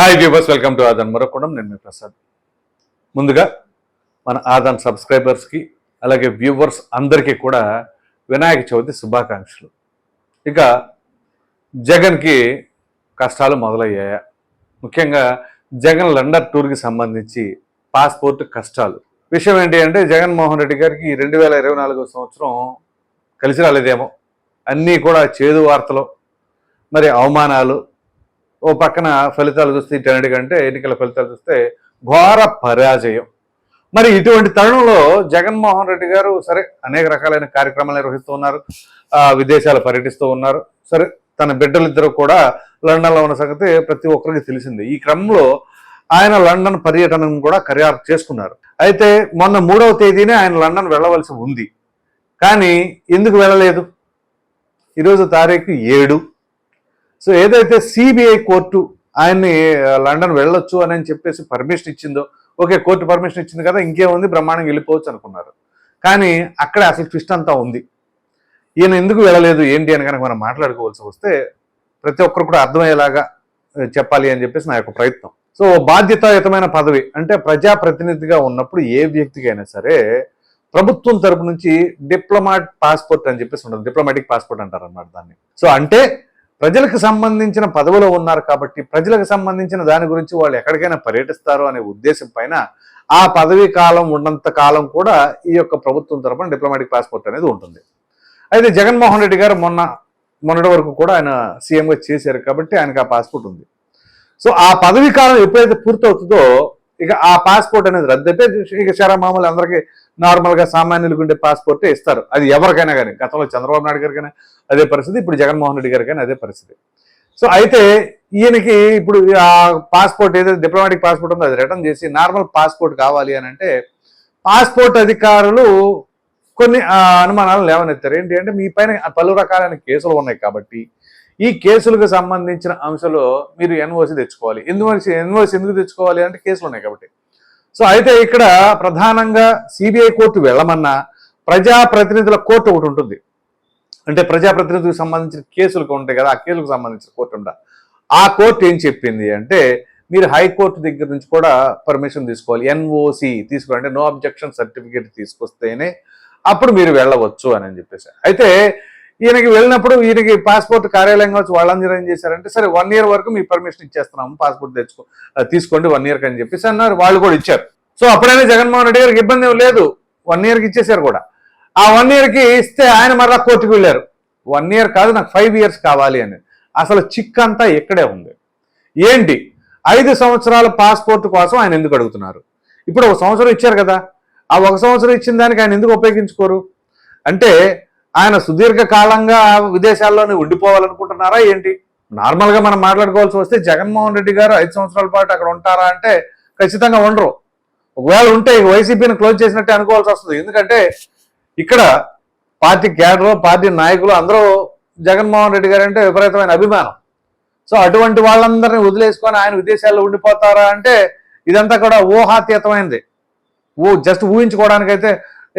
Hi viewers welcome to ఆదాన్ మరొకడం నేను మీ ప్రసాద్. ముందుగా మన ఆదాన్ సబ్స్క్రైబర్స్కి అలాగే వ్యూవర్స్ అందరికీ కూడా వినాయక చవితి శుభాకాంక్షలు. ఇక జగన్కి కష్టాలు మొదలయ్యాయా? ముఖ్యంగా జగన్ లండన్ టూర్కి సంబంధించి పాస్పోర్ట్ కష్టాలు. విషయం ఏంటి అంటే జగన్మోహన్ రెడ్డి గారికి రెండు వేల ఇరవై నాలుగో సంవత్సరం కలిసి రాలేదేమో. అన్నీ కూడా చేదు వార్తలు మరి అవమానాలు ఓ పక్కన ఫలితాలు చూస్తే ఇటు కంటే ఎన్నికల ఫలితాలు చూస్తే ఘోర పరాజయం. మరి ఇటువంటి తరుణంలో జగన్మోహన్ రెడ్డి గారు సరే అనేక రకాలైన కార్యక్రమాలు నిర్వహిస్తూ ఉన్నారు విదేశాలు పర్యటిస్తూ ఉన్నారు. సరే తన బిడ్డలిద్దరూ కూడా లండన్లో ఉన్న సంగతి ప్రతి ఒక్కరికి తెలిసింది. ఈ క్రమంలో ఆయన లండన్ పర్యటనను కూడా ఖరారు చేసుకున్నారు. అయితే మొన్న మూడవ తేదీనే ఆయన లండన్ వెళ్ళవలసి ఉంది. కానీ ఎందుకు వెళ్ళలేదు? ఈరోజు తారీఖు ఏడు. సో ఏదైతే సిబిఐ కోర్టు ఆయన్ని లండన్ వెళ్ళొచ్చు అని చెప్పేసి పర్మిషన్ ఇచ్చిందో ఓకే కోర్టు పర్మిషన్ ఇచ్చింది కదా ఇంకేముంది బ్రహ్మాండం వెళ్ళిపోవచ్చు అనుకున్నారు. కానీ అక్కడే అసలు ట్విస్ట్ అంతా ఉంది. ఈయన ఎందుకు వెళ్ళలేదు ఏంటి అని కనుక మనం మాట్లాడుకోవాల్సి వస్తే ప్రతి ఒక్కరు కూడా అర్థమయ్యేలాగా చెప్పాలి అని చెప్పేసి నా యొక్క ప్రయత్నం. సో బాధ్యతాయుతమైన పదవి అంటే ప్రజాప్రతినిధిగా ఉన్నప్పుడు ఏ వ్యక్తికైనా సరే ప్రభుత్వం తరపు నుంచి డిప్లొమాట్ పాస్పోర్ట్ అని చెప్పేసి ఉంటుంది. డిప్లొమాటిక్ పాస్పోర్ట్ అంటారు అన్నమాట దాన్ని. సో అంటే ప్రజలకు సంబంధించిన పదవిలో ఉన్నారు కాబట్టి ప్రజలకు సంబంధించిన దాని గురించి వాళ్ళు ఎక్కడికైనా పర్యటిస్తారు అనే ఉద్దేశం పైన ఆ పదవీ కాలం ఉన్నంత కాలం కూడా ఈ యొక్క ప్రభుత్వం తరపున డిప్లొమాటిక్ పాస్పోర్ట్ అనేది ఉంటుంది. అయితే జగన్మోహన్ రెడ్డి గారు మొన్న మొన్నటి వరకు కూడా ఆయన సీఎంగా చేశారు కాబట్టి ఆయనకు ఆ పాస్పోర్ట్ ఉంది. సో ఆ పదవీ కాలం ఎప్పుడైతే పూర్తవుతుందో ఇక ఆ పాస్పోర్ట్ అనేది రద్దయిపోయి ఇక శరా మామూలు అందరికీ నార్మల్గా సామాన్యులకు ఉండే పాస్పోర్టే ఇస్తారు. అది ఎవరికైనా కానీ గతంలో చంద్రబాబు నాయుడు గారికైనా అదే పరిస్థితి ఇప్పుడు జగన్మోహన్ రెడ్డి గారికైనా అదే పరిస్థితి. సో అయితే ఈయనకి ఇప్పుడు ఆ పాస్పోర్ట్ ఏదైతే డిప్లొమాటిక్ పాస్పోర్ట్ ఉందో అది రిటర్న్ చేసి నార్మల్ పాస్పోర్ట్ కావాలి అని అంటే పాస్పోర్ట్ అధికారులు కొన్ని అనుమానాలు లేవనెత్తారు. ఏంటి అంటే మీ పైన పలు రకాలైన కేసులు ఉన్నాయి కాబట్టి ఈ కేసులకు సంబంధించిన అంశంలో మీరు ఎన్ఓసి తెచ్చుకోవాలి. ఎన్ఓసి ఎన్ఓసి ఎందుకు తెచ్చుకోవాలి అంటే కేసులు ఉన్నాయి కాబట్టి. సో అయితే ఇక్కడ ప్రధానంగా సిబిఐ కోర్టు వెళ్ళమన్నా ప్రజాప్రతినిధుల కోర్టు ఒకటి ఉంటుంది. అంటే ప్రజాప్రతినిధులకు సంబంధించిన కేసులకు ఉంటాయి కదా ఆ కేసులకు సంబంధించిన కోర్టు ఉండ ఆ కోర్టు ఏం చెప్పింది అంటే మీరు హైకోర్టు దగ్గర నుంచి కూడా పర్మిషన్ తీసుకోవాలి. ఎన్ఓసి తీసుకోవాలి. అంటే నో అబ్జెక్షన్ సర్టిఫికేట్ తీసుకొస్తేనే అప్పుడు మీరు వెళ్ళవచ్చు అని అని చెప్పేసి. అయితే ఈయనకి వెళ్ళినప్పుడు ఈయనకి పాస్పోర్ట్ కార్యాలయం వచ్చి వాళ్ళందరూ ఏం చేశారంటే సరే వన్ ఇయర్ వరకు మీ పర్మిషన్ ఇచ్చేస్తున్నాము పాస్పోర్ట్ తెచ్చుకో తీసుకోండి వన్ ఇయర్కి అని చెప్పేసి అన్నారు. వాళ్ళు కూడా ఇచ్చారు. సో అప్పుడైనా జగన్మోహన్ రెడ్డి గారికి ఇబ్బంది లేదు. వన్ ఇయర్కి ఇచ్చేశారు కూడా. ఆ వన్ ఇయర్కి ఇస్తే ఆయన మరలా కోర్టుకు వెళ్ళారు. వన్ ఇయర్ కాదు నాకు ఫైవ్ ఇయర్స్ కావాలి అని. అసలు చిక్ అంతా ఇక్కడే ఉంది. ఏంటి? ఐదు సంవత్సరాల పాస్పోర్ట్ కోసం ఆయన ఎందుకు అడుగుతున్నారు? ఇప్పుడు ఒక సంవత్సరం ఇచ్చారు కదా. ఆ ఒక సంవత్సరం ఇచ్చిన దానికి ఆయన ఎందుకు ఉపయోగించుకోరు? అంటే ఆయన సుదీర్ఘ కాలంగా విదేశాల్లోనే ఉండిపోవాలనుకుంటున్నారా ఏంటి? నార్మల్గా మనం మాట్లాడుకోవాల్సి వస్తే జగన్మోహన్ రెడ్డి గారు ఐదు సంవత్సరాల పాటు అక్కడ ఉంటారా అంటే ఖచ్చితంగా ఉండరు. ఒకవేళ ఉంటే వైసీపీని క్లోజ్ చేసినట్టే అనుకోవాల్సి వస్తుంది. ఎందుకంటే ఇక్కడ పార్టీ క్యాడర్ పార్టీ నాయకులు అందరూ జగన్మోహన్ రెడ్డి గారు అంటే విపరీతమైన అభిమానం. సో అటువంటి వాళ్ళందరినీ వదిలేసుకొని ఆయన విదేశాల్లో ఉండిపోతారా అంటే ఇదంతా కూడా ఊహాతీతమైంది. ఊ జస్ట్ ఊహించుకోవడానికైతే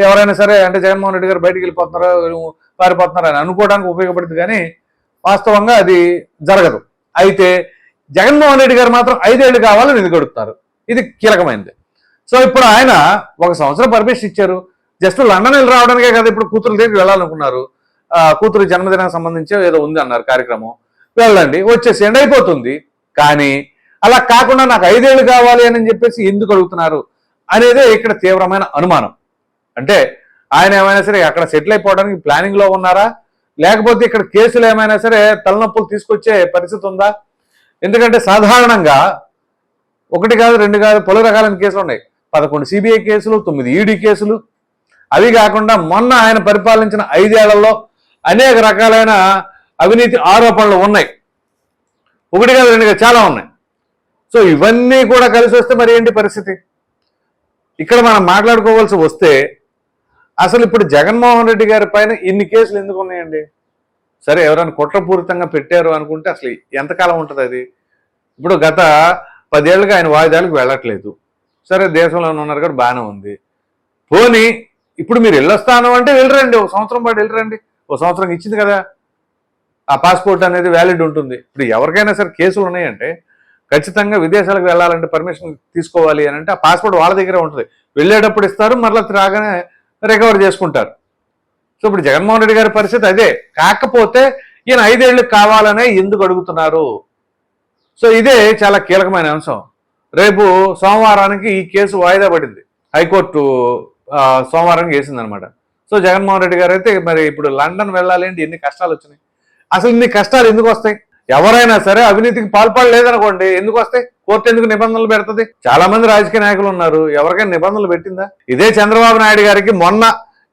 ఎవరైనా సరే అంటే జగన్మోహన్ రెడ్డి గారు బయటికి వెళ్ళిపోతున్నారో పారిపోతున్నారో అని అనుకోవడానికి ఉపయోగపడుతుంది కానీ వాస్తవంగా అది జరగదు. అయితే జగన్మోహన్ రెడ్డి గారు మాత్రం ఐదేళ్ళు కావాలని ఎందుకు ఇది కీలకమైనది సో ఇప్పుడు ఆయన ఒక సంవత్సరం పర్మిషన్ ఇచ్చారు. జస్ట్ లండన్ వెళ్ళి రావడానికే కదా ఇప్పుడు కూతురు దగ్గరికి వెళ్ళాలనుకున్నారు. కూతురు జన్మదినానికి సంబంధించి ఏదో ఉంది అన్నారు కార్యక్రమం. వెళ్ళండి వచ్చేసేయండి అయిపోతుంది. కానీ అలా కాకుండా నాకు ఐదేళ్ళు కావాలి అని చెప్పేసి ఎందుకు అడుగుతున్నారు? అనేదే ఇక్కడ తీవ్రమైన అనుమానం. అంటే ఆయన ఏమైనా సరే అక్కడ సెటిల్ అయిపోవడానికి ప్లానింగ్లో ఉన్నారా? లేకపోతే ఇక్కడ కేసులు ఏమైనా సరే తలనొప్పులు తీసుకొచ్చే పరిస్థితి ఉందా? ఎందుకంటే సాధారణంగా ఒకటి కాదు రెండు కాదు పలు రకాలైన కేసులు ఉన్నాయి. పదకొండు సిబిఐ కేసులు తొమ్మిది ఈడీ కేసులు. అవి కాకుండా మొన్న ఆయన పరిపాలించిన ఐదేళ్ళలో అనేక రకాలైన అవినీతి ఆరోపణలు ఉన్నాయి. ఒకటి కాదు రెండు కాదు చాలా ఉన్నాయి. సో ఇవన్నీ కూడా కలిసి వస్తే మరి ఏంటి పరిస్థితి? ఇక్కడ మనం మాట్లాడుకోవాల్సి వస్తే అసలు ఇప్పుడు జగన్మోహన్ రెడ్డి గారి పైన ఇన్ని కేసులు ఎందుకు ఉన్నాయండి? సరే ఎవరైనా కుట్రపూరితంగా పెట్టారు అనుకుంటే అసలు ఎంతకాలం ఉంటుంది అది? ఇప్పుడు గత పదేళ్ళుగా ఆయన వాయిదాలకు వెళ్ళట్లేదు. సరే దేశంలో ఉన్నారు కూడా బాగానే ఉంది. పోనీ ఇప్పుడు మీరు వెళ్ళొస్తాను అంటే వెళ్ళరండి. ఒక సంవత్సరం పాటు వెళ్ళరండి. ఒక సంవత్సరం ఇచ్చింది కదా. ఆ పాస్పోర్ట్ అనేది వ్యాలిడ్ ఉంటుంది. ఇప్పుడు ఎవరికైనా సరే కేసులు ఉన్నాయంటే ఖచ్చితంగా విదేశాలకు వెళ్ళాలంటే పర్మిషన్ తీసుకోవాలి అని అంటే ఆ పాస్పోర్ట్ వాళ్ళ దగ్గరే ఉంటుంది. వెళ్ళేటప్పుడు ఇస్తారు మరలా రాగానే రికవర్ చేసుకుంటారు. సో ఇప్పుడు జగన్మోహన్ రెడ్డి గారి పరిస్థితి అదే. కాకపోతే ఈయన ఐదేళ్ళు కావాలనే ఎందుకు అడుగుతున్నారు? సో ఇదే చాలా కీలకమైన అంశం. రేపు సోమవారానికి ఈ కేసు వాయిదా పడింది. హైకోర్టు సోమవారానికి వేసిందనమాట. సో జగన్మోహన్ రెడ్డి గారు అయితే మరి ఇప్పుడు లండన్ వెళ్ళాలి అంటే ఎన్ని కష్టాలు వచ్చినాయి? అసలు ఇన్ని కష్టాలు ఎందుకు వస్తాయి? ఎవరైనా సరే అవినీతికి పాల్పడలేదనుకోండి. ఎందుకు వస్తాయి? కోర్టు ఎందుకు నిబంధనలు పెడుతుంది? చాలా మంది రాజకీయ నాయకులు ఉన్నారు. ఎవరికైనా నిబంధనలు పెట్టిందా? ఇదే చంద్రబాబు నాయుడు గారికి మొన్న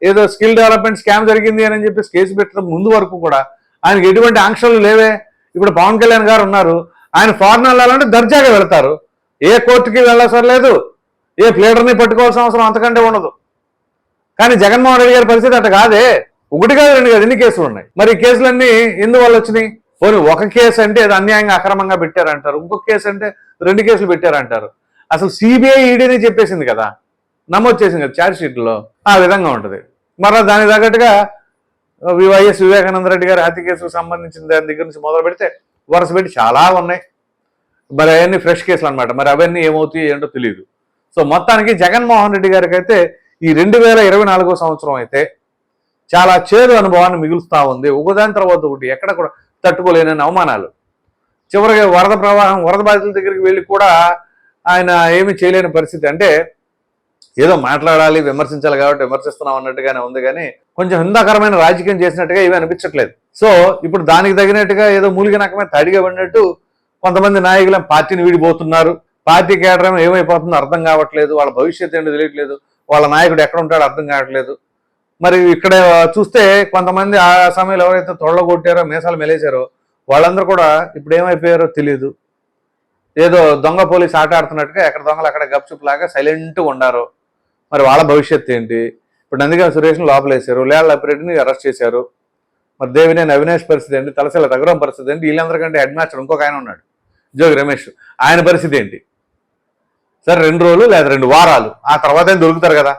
ఏదో స్కిల్ డెవలప్మెంట్ స్కామ్ జరిగింది అని చెప్పేసి కేసు పెట్టడం ముందు వరకు కూడా ఆయనకి ఎటువంటి ఆంక్షలు లేవే. ఇప్పుడు పవన్ కళ్యాణ్ గారు ఉన్నారు. ఆయన ఫారెన్ వెళ్ళాలంటే దర్జాగా వెళ్తారు. ఏ కోర్టుకి వెళ్ళసర్లేదు ఏ ప్లేడర్ని పట్టుకోవాల్సిన అవసరం అంతకంటే ఉండదు. కానీ జగన్మోహన్ రెడ్డి గారి పరిస్థితి అట్ట కాదే. ఒకటి కాదు రెండు కాదు. ఎన్ని కేసులు ఉన్నాయి? మరి ఈ కేసులన్నీ ఎందువల్ల వచ్చినాయి? పోనీ ఒక కేసు అంటే అది అన్యాయంగా అక్రమంగా పెట్టారంటారు. ఇంకొక కేసు అంటే రెండు కేసులు పెట్టారంటారు. అసలు సిబిఐ ఈడీనే చెప్పేసింది కదా. నమోదు చేసింది కదా ఛార్జ్ షీట్లో ఆ విధంగా ఉంటుంది. మరలా దానికి తగ్గట్టుగా వి- వైఎస్ వివేకానంద రెడ్డి గారి హత్య కేసుకు సంబంధించిన దాని దగ్గర నుంచి మొదలు పెడితే వరుస పెట్టి చాలా ఉన్నాయి. మరి అవన్నీ ఫ్రెష్ కేసులు అన్నమాట. మరి అవన్నీ ఏమవుతాయి ఏంటో తెలియదు సో మొత్తానికి జగన్మోహన్ రెడ్డి గారికి అయితే ఈ రెండు వేల ఇరవై నాలుగో సంవత్సరం అయితే చాలా చేదు అనుభవాన్ని మిగులుస్తా ఉంది. ఒకదాని తర్వాత ఒకటి. ఎక్కడ కూడా తట్టుకోలేని అవమానాలు. చివరికి వరద ప్రవాహం వరద బాధితుల దగ్గరికి వెళ్ళి కూడా ఆయన ఏమీ చేయలేని పరిస్థితి. అంటే ఏదో మాట్లాడాలి విమర్శించాలి కాబట్టి విమర్శిస్తున్నాం అన్నట్టుగానే ఉంది కానీ కొంచెం హిందాకరమైన రాజకీయం చేసినట్టుగా ఇవి అనిపించట్లేదు. సో ఇప్పుడు దానికి తగినట్టుగా ఏదో మూలిగ నకమే తడిగా పడినట్టు కొంతమంది నాయకులు పార్టీని వీడిపోతున్నారు. పార్టీ కేటాయం ఏమైపోతుందో అర్థం కావట్లేదు. వాళ్ళ భవిష్యత్తు ఏంటో తెలియట్లేదు. వాళ్ళ నాయకుడు ఎక్కడ ఉంటాడో అర్థం కావట్లేదు. మరి ఇక్కడ చూస్తే కొంతమంది ఆ సమయంలో ఎవరైతే తొడలగొట్టారో మీసాలు మెలేశారో వాళ్ళందరూ కూడా ఇప్పుడు ఏమైపోయారో తెలియదు ఏదో దొంగ పోలీస్ ఆట ఆడుతున్నట్టుగా ఎక్కడ దొంగలు అక్కడ గప్చుప్ లాగా సైలెంట్గా ఉన్నారు మరి వాళ్ళ భవిష్యత్తు ఏంటి? ఇప్పుడు నందిగా సురేష్ని లోపలేశారు లేళ్ళ అప్పిరెడ్డిని అరెస్ట్ చేశారు. మరి దేవినేని అవినాష్ పరిస్థితి ఏంటి? తలసీల రఘురాం పరిస్థితి ఏంటి? వీళ్ళందరికంటే హెడ్ మాస్టర్ ఇంకొక ఆయన ఉన్నాడు జోగి రమేష్. ఆయన పరిస్థితి ఏంటి? సరే రెండు రోజులు లేదా రెండు వారాలు ఆ తర్వాత ఏం దొరుకుతారు కదా?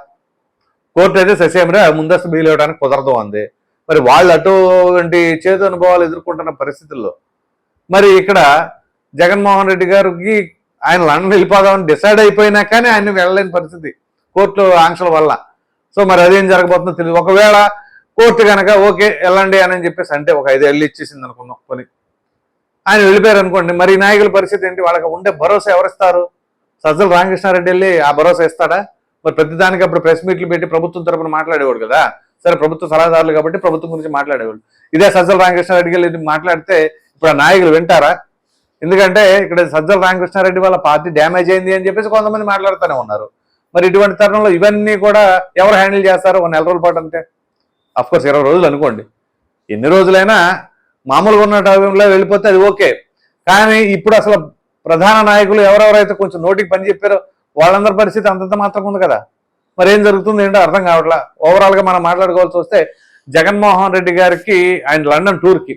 కోర్టు అయితే ససేమిరా ముందస్తు బెయిల్ ఇవ్వడానికి కుదరదు అంది. మరి వాళ్ళు అటువంటి చేదు అనుభవాలు ఎదుర్కొంటున్న పరిస్థితుల్లో మరి ఇక్కడ జగన్మోహన్ రెడ్డి గారికి ఆయన లండన్ వెళ్ళిపోదామని డిసైడ్ అయిపోయినా కానీ ఆయన వెళ్ళలేని పరిస్థితి కోర్టు ఆంక్షల వల్ల. సో మరి అదేం జరగబోతుందో తెలియదు. ఒకవేళ కోర్టు కనుక ఓకే వెళ్ళండి అని చెప్పేసి అంటే ఒక ఐదేళ్ళు ఇచ్చేసింది అనుకుందాం కొని ఆయన వెళ్ళిపోయారు అనుకోండి. మరి ఈ నాయకుల పరిస్థితి ఏంటి? వాళ్ళకి ఉండే భరోసా ఎవరిస్తారు? సజ్జల రామకృష్ణారెడ్డి వెళ్ళి ఆ భరోసా ఇస్తాడా? మరి ప్రతిదానికి అప్పుడు ప్రెస్ మీట్లు పెట్టి ప్రభుత్వం తరపున మాట్లాడేవాడు కదా. సరే ప్రభుత్వ సలహాదారులు కాబట్టి ప్రభుత్వం గురించి మాట్లాడేవాడు. ఇదే సజ్జల రామకృష్ణారెడ్డి గారు మాట్లాడితే ఇప్పుడు ఆ నాయకులు వింటారా? ఎందుకంటే ఇక్కడ సజ్జల రామకృష్ణారెడ్డి వాళ్ళ పార్టీ డ్యామేజ్ అయింది అని చెప్పేసి కొంతమంది మాట్లాడుతూనే ఉన్నారు. మరి ఇటువంటి తరుణంలో ఇవన్నీ కూడా ఎవరు హ్యాండిల్ చేస్తారు? ఒక నెల రోజుల పాటు అంతే. కోర్స్ ఇరవై రోజులు అనుకోండి. ఎన్ని రోజులైనా మామూలుగా ఉన్న టైంలో వెళ్ళిపోతే అది ఓకే. కానీ ఇప్పుడు అసలు ప్రధాన నాయకులు ఎవరెవరైతే కొంచెం నోటికి పని చెప్పారో వాళ్ళందరి పరిస్థితి అంతంత మాత్రం ఉంది కదా. మరి ఏం జరుగుతుంది ఏంటో అర్థం కావట్లా. ఓవరాల్గా మనం మాట్లాడుకోవాల్సి వస్తే జగన్మోహన్ రెడ్డి గారికి ఆయన లండన్ టూర్కి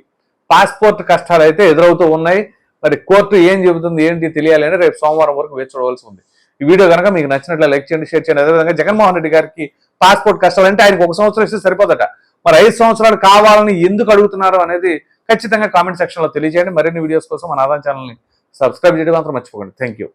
పాస్పోర్ట్ కష్టాలు అయితే ఎదురవుతూ ఉన్నాయి. మరి కోర్టు ఏం చెబుతుంది ఏంటి తెలియాలి అని రేపు సోమవారం వరకు వేచి చూడవలసి ఉంది. ఈ వీడియో కనుక మీకు నచ్చినట్లు లైక్ చేయండి షేర్ చేయండి. అదేవిధంగా జగన్మోహన్ రెడ్డి గారికి పాస్పోర్ట్ కష్టాలు అంటే ఆయనకు ఒక సంవత్సరం ఇస్తే సరిపోదట. మరి ఐదు సంవత్సరాలు కావాలని ఎందుకు అడుగుతున్నారు అనేది ఖచ్చితంగా కామెంట్ సెక్షన్లో తెలియజేయండి. మరిన్ని వీడియోస్ కోసం మన ఆదాయం ఛానల్ని సబ్స్క్రైబ్ చేయడం మాత్రం మర్చిపోకండి. Thank you